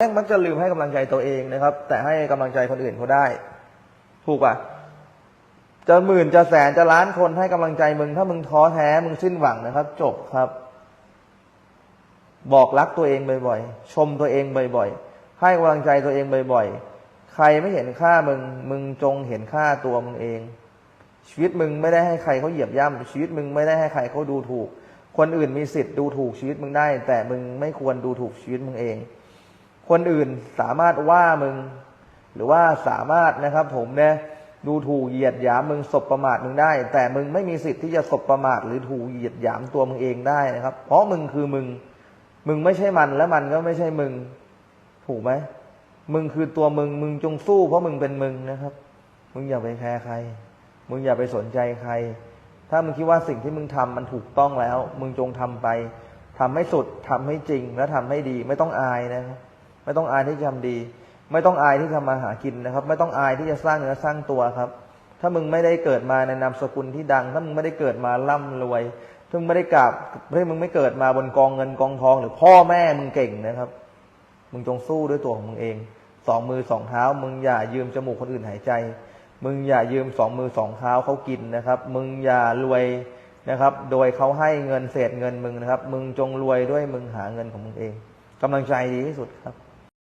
แม่งมักจะลืมให้กำลังใจตัวเองนะครับ แต่ให้กำลังใจคนอื่นเขาได้ ถูกป่ะจะหมื่นจะแสนจะล้านคนให้กำลังใจมึง ถ้ามึงท้อแท้มึงสิ้นหวังนะครับ จบครับ บอกรักตัวเองบ่อยๆ ชมตัวเองบ่อยๆ ให้กำลังใจตัวเองบ่อยๆ ใครไม่เห็นค่ามึง มึงจงเห็นค่าตัวมึงเอง ชีวิตมึงไม่ได้ให้ใครเขาเหยียบย่ำชีวิตมึงไม่ได้ให้ใครเขาดูถูก คนอื่นมีสิทธิ์ดูถูกชีวิตมึงได้ แต่มึงไม่ควรดูถูกชีวิตมึงเอง คนอื่นสามารถว่ามึง หรือว่าสามารถนะครับ ผมเนี่ยดูถูกเหยียดหยามมึงสบประมาทมึงได้ แต่มึงไม่มีสิทธิ์ที่จะสบประมาทหรือถูกเหยียดหยามตัวมึงเองได้นะครับ เพราะมึงคือมึง มึงไม่ใช่มันและมันก็ไม่ใช่มึง ถูกไหมมึงคือตัวมึง มึงจงสู้เพราะมึงเป็นมึงนะครับ มึงอย่าไปแคร์ใคร มึงอย่าไปสนใจใคร ถ้ามึงคิดว่าสิ่งที่มึงทำมันถูกต้องแล้ว มึงจงทำไปทำให้สุดทำให้จริงและทำให้ดีไม่ต้องอายนะครับ ไม่ต้องอายที่จะทำดี ไม่ต้องอายที่จะมาหากินนะครับ ไม่ต้องอายที่จะสร้างเนื้อสร้างตัวครับ ถ้ามึงไม่ได้เกิดมาในนามสกุลที่ดัง ถ้ามึงไม่ได้เกิดมาร่ำรวยถ้ามึงไม่ได้กราบถ้ามึงไม่เกิดมาบนกองเงินกองทอง หรือพ่อแม่มึงเก่งนะครับ มึงจงสู้ด้วยตัวของมึงเองสองมือสองเท้า มึงอย่ายืมจมูกคนอื่นหายใจ มึงอย่ายืมสองมือสองเท้าเขากินนะครับ มึงอย่ารวยนะครับ โดยเขาให้เงินเศษเงินมึงนะครับ มึงจงรวยด้วยมึงหาเงินของมึงเองกำลังใจดีที่สุดครับ